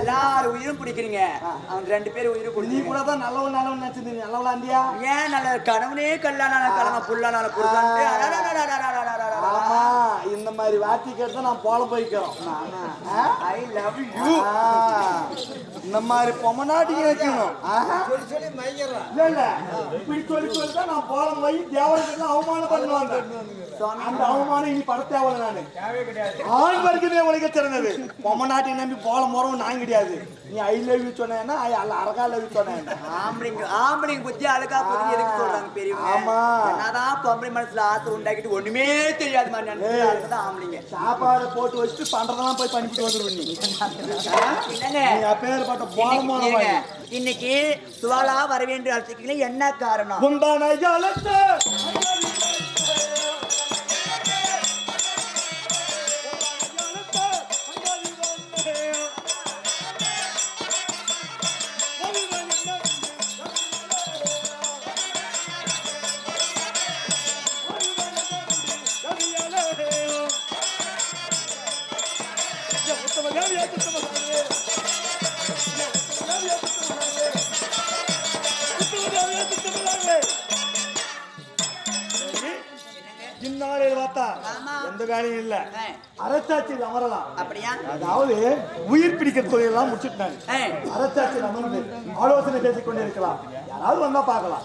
எல்லாரும் உயிரும் பிடிக்கிறீங்க. அவங்க ரெண்டு பேரும் உயிரும் பிடிச்சி கூட தான் நல்லவன் நல்லவன் நினைச்சிருந்தீங்க நல்லவளா இருந்தியா? ஏன் நல்ல கணவனே கல்லான கலமா புல்லான ஆமா இந்த மாதிரி வார்த்தை கேட்டு நான் போல போய்க்கிறோம் ஐ லவ் யூ வைக்கணும் ஆஹா. இல்ல இல்ல. இப்படி சொல்லி சொல்லி தான் நான் போலம் போய் தேவர்களுக்கு அவமானம் பண்ணுவாங்க அந்த அவமானம் இனி பட தேவை நானு. ஆண் வர்க்கமே உலக சிறந்தது பொம்மநாட்டி நம்பி போலம் போறவன் நான் கிடையாது. நீ ஐ லவ் யூ சொன்னேன்னா அல்ல அரகா லவ் யூ சொன்னேன். ஆம்பளைங்க ஆம்பளைங்க புத்தி அழுக்கா புத்தி எதுக்கு சொல்றாங்க பெரியவங்க? ஆமா. என்னதான் பொம்பளை மனசுல ஆசை உண்டாக்கிட்டு ஒண்ணுமே தெரியாது மாதிரி நினைச்சு ஆம்பளைங்க. சாப்பாடு போட்டு வச்சுட்டு பண்றதெல்லாம் போய் பண்ணிட்டு வந்துருவ நீ. என்னங்க? அப்பேற்பட்ட இன்னைக்கு சுவாலா வர வேண்டிய அழைச்சிக்கல என்ன காரணம் உண்டான ஜலத்தை Vamos, vamos, vamos, vamos. இந்நாளில் பார்த்தா ஆமா. எந்த வேலையும் இல்ல. அரசாட்சியில் அமரலாம். அப்படியா? அதாவது உயிர் பிடிக்கிற தொழிலெல்லாம் முடிச்சுட்டாங்க. அரசாட்சியில் அமர்ந்து ஆலோசனை பேசிக் கொண்டிருக்கலாம். யாராவது வந்தா பார்க்கலாம்.